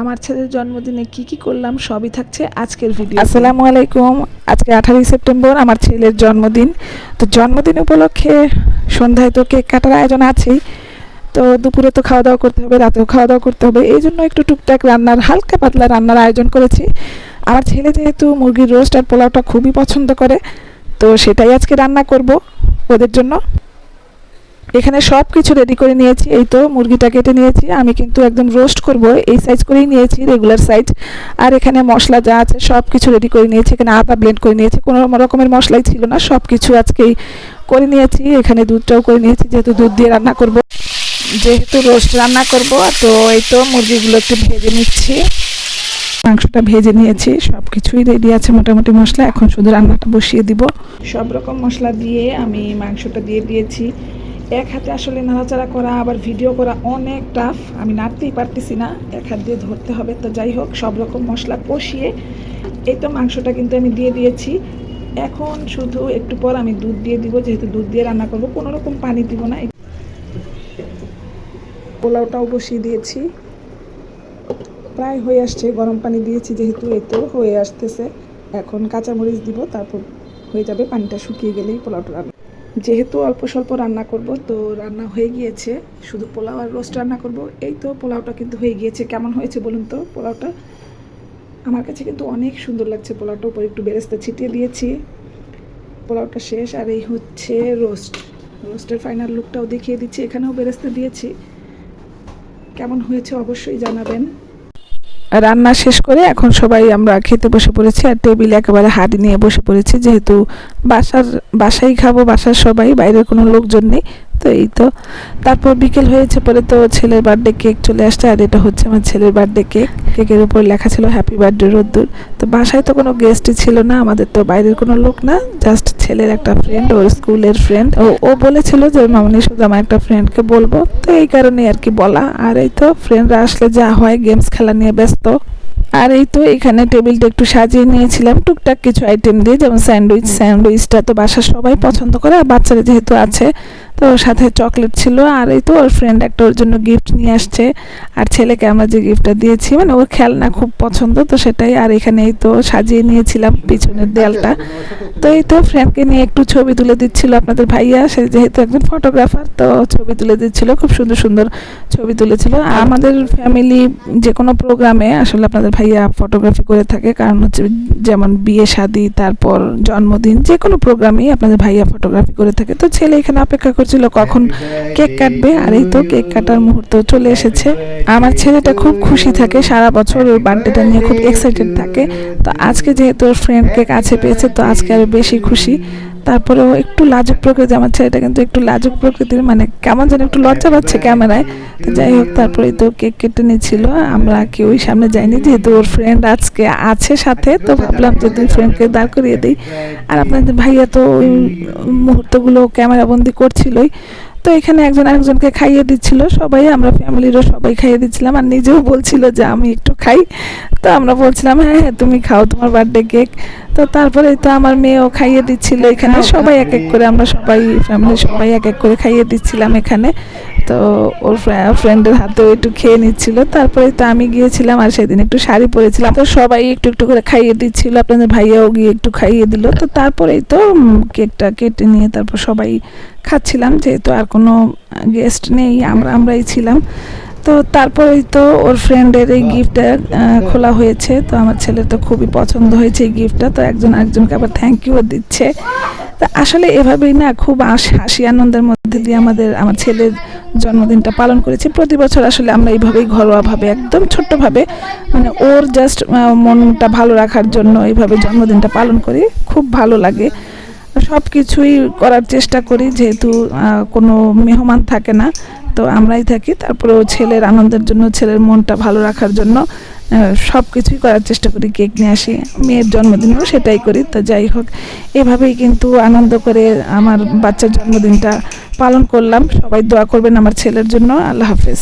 আমার ছেলের জন্মদিনে কি কি করলাম সবই থাকছে আজকের ভিডিও আসসালামু আলাইকুম। আজকে আঠারোই সেপ্টেম্বর, আমার ছেলের জন্মদিন। তো জন্মদিন উপলক্ষে সন্ধ্যায় তো কেক কাটার আয়োজন আছেই। তো দুপুরে তো খাওয়া দাওয়া করতে হবে, রাতেও খাওয়া দাওয়া করতে হবে। এই জন্য একটু টুকটাক রান্নার, হালকা পাতলা রান্নার আয়োজন করেছি। আমার ছেলে যেহেতু মুরগির রোস্ট আর পোলাওটা খুবই পছন্দ করে, তো সেটাই আজকে রান্না করব ওদের জন্য। এখানে সব কিছু রেডি করে নিয়েছি। এই তো মুরগিটা কেটে নিয়েছি। আমি কিন্তু একদম রোস্ট করব। এই সাইজ করেই নিয়েছি রেগুলার সাইজ আর এখানে মশলা যা আছে সব কিছু রেডি করে নিয়েছি। এখানে আদা ব্লেন্ড করে নিয়েছি। কোনো রকমের মশলাই ছিল না। সব কিছু আজকেই করে নিয়েছি। এখানে দুধটাও করে নিয়েছি, যেহেতু দুধ দিয়ে রান্না করব। যেহেতু রোস্ট রান্না করব, তো এই তো মুরগিগুলো একটু ভেজে নিচ্ছি। মাংসটা ভেজে নিয়েছি। সব কিছুই রেডি আছে মোটামুটি মশলা। এখন শুধু রান্নাটা বসিয়ে দিব। সব রকম মশলা দিয়ে আমি মাংসটা দিয়ে দিয়েছি। এক হাতে আসলে নাড়াচাড়া করা, আবার ভিডিও করা অনেক টাফ আমি নাড়তেই পারতেছি না। এক হাত দিয়ে ধরতে হবে, তো যাই হোক, সব রকম মশলা কষিয়ে এই তো মাংসটা কিন্তু আমি দিয়ে দিয়েছি। এখন শুধু একটু পর আমি দুধ দিয়ে দিব, যেহেতু দুধ দিয়ে রান্না করব, কোনো রকম পানি দিব না। পোলাওটাও বসিয়ে দিয়েছি। প্রায় হয়ে আসছে, গরম পানি দিয়েছি যেহেতু, এই তো হয়ে আসতেছে। এখন কাঁচামরিচ দিব, তারপর হয়ে যাবে পানিটা শুকিয়ে গেলেই পোলাওটা রান্না যেহেতু অল্প স্বল্প রান্না করব, তো রান্না হয়ে গিয়েছে। শুধু পোলাও আর রোস্ট রান্না করব। এই তো পোলাওটা কিন্তু হয়ে গিয়েছে। কেমন হয়েছে বলুন তো পোলাওটা? আমার কাছে কিন্তু অনেক সুন্দর লাগছে পোলাওটা। উপরে একটু বেরেস্তা ছিটিয়ে দিয়েছি। পোলাওটা শেষ আর এই হচ্ছে রোস্ট। রোস্টের ফাইনাল লুকটাও দেখিয়ে দিচ্ছি। এখানেও বেরেস্তা দিয়েছি। কেমন হয়েছে অবশ্যই জানাবেন। রান্না শেষ করে এখন সবাই আমরা খেতে বসে পড়েছি আর টেবিলে একেবারে হাড়ি নিয়ে বসে পড়েছি, যেহেতু বাসার বাসাই খাব, বাসার সবাই, বাইরের কোনো লোকজন নেই। তো এই তো। তারপর বিকেল হয়েছে পরে তো ছেলের বার্থডে কেক চলে আসছে আর এটা হচ্ছে আমার ছেলের বার্থডে কেক কেকের উপর লেখা ছিল হ্যাপি বার্থডে রোদ্দুর। তো বাসায় তো কোনো গেস্টই ছিল না আমাদের তো বাইরের কোনো লোক না জাস্ট ছেলের একটা ফ্রেন্ড ওর স্কুলের ফ্রেন্ড ও ও বলেছিল যে মামনি শুধু আমার একটা ফ্রেন্ডকে বলব। তো এই কারণে আর কি বলা। আর এই তো ফ্রেন্ডরা আসলে যা হয় গেমস খেলা নিয়ে ব্যস্ত। আর এই তো এখানে টেবিলটা একটু সাজিয়ে নিয়েছিলাম টুকটাক কিছু আইটেম দিয়ে যেমন স্যান্ডউইচ স্যান্ডউইচটা তো বাসার সবাই পছন্দ করে আর বাচ্চারা যেহেতু আছে তো সাথে চকলেট ছিল আর এই তো ওর ফ্রেন্ড একটা ওর জন্য গিফট নিয়ে আসছে। আর ছেলেকে আমরা যে গিফটটা দিয়েছি মানে ওর খেলনা খুব পছন্দ, তো সেটাই আর এখানে এই তো সাজিয়ে নিয়েছিলাম পিছনের দেয়ালটা। তো এই তো ফ্রেন্ডকে নিয়ে একটু ছবি তুলে দিচ্ছিল আপনাদের ভাইয়া, সে যেহেতু একজন ফটোগ্রাফার তো ছবি তুলে দিচ্ছিল, খুব সুন্দর সুন্দর ছবি তুলেছিল। আমাদের ফ্যামিলি যে কোনো প্রোগ্রামে আসলে আপনাদের ভাইয়া ফটোগ্রাফি করে থাকে, কারণ হচ্ছে যেমন বিয়ে, শাদি, তারপর জন্মদিন যে কোনো প্রোগ্রামেই আপনাদের ভাইয়া ফটোগ্রাফি করে থাকে। তো ছেলে এখানে অপেক্ষা করছিল, কখন কেক কাটবে? আর এই তো কেক কাটার মুহূর্ত চলে এসেছে। আমার ছেলেটা খুব খুশি থাকে, সারা বছর ওর বার্থডেটা নিয়ে খুব এক্সাইটেড থাকে। তো আজকে যেহেতু ওর ফ্রেন্ড কেক আছে, পেয়েছে, তো আজকে আরও বেশি খুশি। তারপরেও একটু লাজুক প্রকৃতি আমার ছেলেটা কিন্তু একটু লাজুক প্রকৃতির মানে কেমন যেন একটু লজ্জা পাচ্ছে ক্যামেরায়। তো যাই হোক, তারপরে তো কেক কেটে নিয়েছিল। আমরা কেউই সামনে যাইনি, যেহেতু ওর ফ্রেন্ড আজকে আছে সাথে, তো ভাবলাম যে দুই ফ্রেন্ডকে দাঁড় করিয়ে দিই। আর আপনাদের ভাইয়া তো ওই মুহূর্তগুলো ক্যামেরাবন্দি করছিলই। তো এখানে একজন আরেকজনকে খাইয়ে দিচ্ছিল। সবাই আমরা ফ্যামিলিরও সবাই খাইয়ে দিচ্ছিলাম আর নিজেও বলছিল যে আমি একটু খাই। তো আমরা বলছিলাম হ্যাঁ হ্যাঁ তুমি খাও তোমার বার্থডে কেক তো তারপরে তো আমার মেয়েও খাইয়ে দিচ্ছিল এখানে। সবাই এক এক করে আমরা সবাই ফ্যামিলি সবাই এক এক করে খাইয়ে দিচ্ছিলাম এখানে। তো ওর ফ্রেন্ডের হাতেও একটু খেয়ে নিচ্ছিল। তারপরে তো আমি গিয়েছিলাম আর সেদিন একটু শাড়ি পরেছিলাম। তো সবাই একটু একটু করে খাইয়ে দিচ্ছিল। আপনাদের ভাইয়াও গিয়ে একটু খাইয়ে দিল। তো তারপরেই তো কেকটা কেটে নিয়ে তারপর সবাই খাচ্ছিলাম যেহেতু আর কোনো গেস্ট নেই আমরা আমরাই ছিলাম। তো তারপরেই তো ওর ফ্রেন্ডের এই গিফটটা খোলা হয়েছে। তো আমার ছেলের তো খুবই পছন্দ হয়েছে এই গিফটটা তো একজন আরেকজনকে আবার থ্যাংক ইউ দিচ্ছে। তা আসলে এভাবেই না খুব হাস- হাসি আনন্দের মধ্যে দিয়ে আমাদের আমার ছেলের জন্মদিনটা পালন করেছি। প্রতি বছর আসলে আমরা এইভাবেই ঘরোয়াভাবে একদম ছোট্টভাবে মানে ওর জাস্ট মনটা ভালো রাখার জন্য এইভাবে জন্মদিনটা পালন করি। খুব ভালো লাগে। সব কিছুই করার চেষ্টা করি, যেহেতু কোনো মেহমান থাকে না, তো আমরাই থাকি। তারপরেও ছেলের আনন্দের জন্য, ছেলের মনটা ভালো রাখার জন্য সব কিছুই করার চেষ্টা করি, কেক নিয়ে আসি। মেয়ের জন্মদিনেও সেটাই করি, তো যাই হোক, এভাবেই কিন্তু আনন্দ করে আমার বাচ্চার জন্মদিনটা পালন করলাম। সবাই দোয়া করবেন আমার ছেলের জন্য। আল্লাহ হাফেজ।